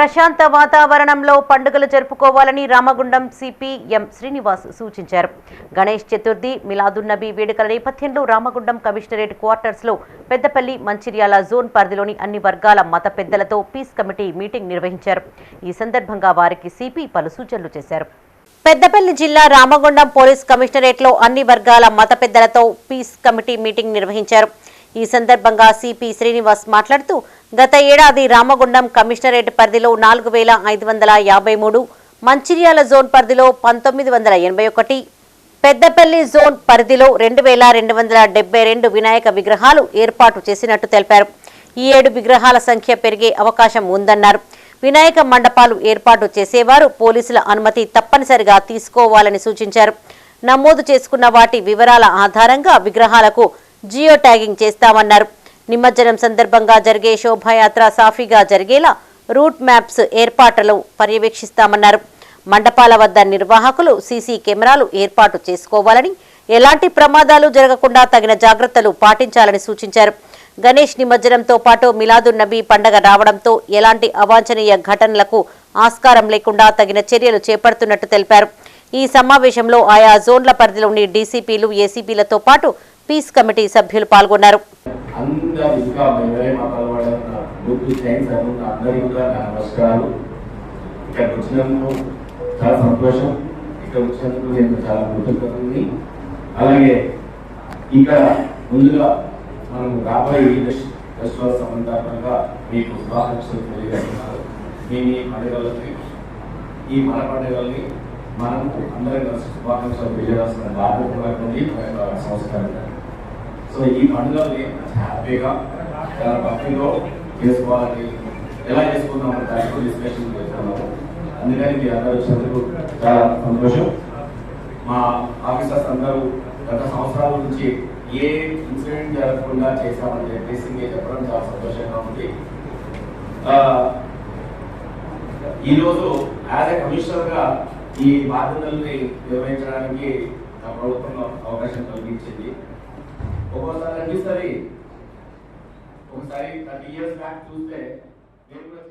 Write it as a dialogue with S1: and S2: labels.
S1: ప్రశాంత వాతావరణంలో పండుగలు జరుపుకోవాలని రామగుండం సిపి ఎం శ్రీనివాస్ సూచించారు. గణేష్ చతుర్థి మిలాదున్నబీ వేడుకల నేపథ్యంలో రామగుండం కమిషనరేట్ క్వార్టర్స్లో పెద్దపల్లి మంచిర్యాల జోన్ పరిధిలోని అన్ని వర్గాల మత పెద్దలతో పీస్ కమిటీ మీటింగ్ నిర్వహించారు. ఈ సందర్భంగా వారికి సిపి పలు సూచనలు చేశారు. పెద్దపల్లి జిల్లా రామగుండం పోలీస్ కమిషనరేట్లో అన్ని వర్గాల మత పెద్దలతో పీస్ కమిటీ మీటింగ్ నిర్వహించారు. ఈ సందర్భంగా సిపి శ్రీనివాస్ మాట్లాడుతూ గత ఏడాది రామగుండం కమిషనరేట్ పరిధిలో నాలుగు వేల ఐదు వందల యాభై మూడు మంచిర్యాల జోన్ పరిధిలో పంతొమ్మిది వందల ఎనభై ఒకటి పెద్దపల్లి జోన్ పరిధిలో రెండు వేల రెండు వందల డెబ్బై రెండు వినాయక విగ్రహాలు ఏర్పాటు చేసినట్టు తెలిపారు. ఈ ఏడు విగ్రహాల సంఖ్య పెరిగే అవకాశం ఉందన్నారు. వినాయక మండపాలు ఏర్పాటు చేసేవారు పోలీసుల అనుమతి తప్పనిసరిగా తీసుకోవాలని సూచించారు. నమోదు చేసుకున్న వాటి వివరాల ఆధారంగా విగ్రహాలకు జియో ట్యాగింగ్ చేస్తామన్నారు. నిమజ్జనం సందర్భంగా జరిగే శోభాయాత్ర సాఫీగా జరిగేలా రూట్ మ్యాప్స్ ఏర్పాట్లను పర్యవేక్షిస్తామన్నారు. మండపాల వద్ద నిర్వాహకులు సీసీ కెమెరాలు ఏర్పాటు చేసుకోవాలని ఎలాంటి ప్రమాదాలు జరగకుండా తగిన జాగ్రత్తలు పాటించాలని సూచించారు. గణేష్ నిమజ్జనంతో పాటు మిలాదు నబీ పండగ రావడంతో ఎలాంటి అవాంఛనీయ ఘటనలకు ఆస్కారం లేకుండా తగిన చర్యలు చేపడుతున్నట్టు తెలిపారు. ఈ సమావేశంలో ఆయా జోన్ల పరిధిలోని డీసీపీలు ఏసీపీలతో పాటు పీస్ కమిటీ సభ్యులు పాల్గొన్నారు.
S2: ఇంకా ఇంకా వేరే మతాల వాళ్ళ గ్రూప్ థ్యాంక్స్ అనుకుంటా అందరికీ కూడా నా నమస్కారాలు. ఇక్కడికి వచ్చినందుకు చాలా సంతోషం. ఇక్కడ వచ్చినందుకు నేను చాలా కృతజ్ఞతని. అలాగే ఇంకా ముందుగా మనం రాబోయే ఫెస్టివల్ సంబంధాత్మకంగా మీకు శుభాకాంక్షలు తెలియజేస్తున్నారు. మీ మీ పండుగలకి ఈ మన పండుగల్ని మనం అందరం కలిసి శుభాకాంక్షలు తెలియజేస్తున్న బాధ్యత సంస్కారం సో ఈ పండుగల్ని హ్యాపీగా చాలా భక్తిలో చేసుకోవాలని ఎలా చేసుకుందాం అనే దాని గురించి డిస్కషన్ అందుకని మీ అందరూ వచ్చినందుకు చాలా సంతోషం. మా ఆఫీసర్స్ అందరూ గత సంవత్సరాల నుంచి ఏ ఇన్సిడెంట్ జరగకుండా చేశామని చెప్పేసి మీరు చెప్పడం చాలా సంతోషంగా ఉంది. ఈరోజు యాజ్ ఎ కమిషనర్గా ఈ బాధ్యతల్ని నిర్వహించడానికి నా ప్రభుత్వం అవకాశం కల్పించింది. ఒక్కోసారి అనిపిస్తుంది. ఒకసారి థర్టీ ఇయర్స్ బ్యాక్ చూస్తే నేను కూడా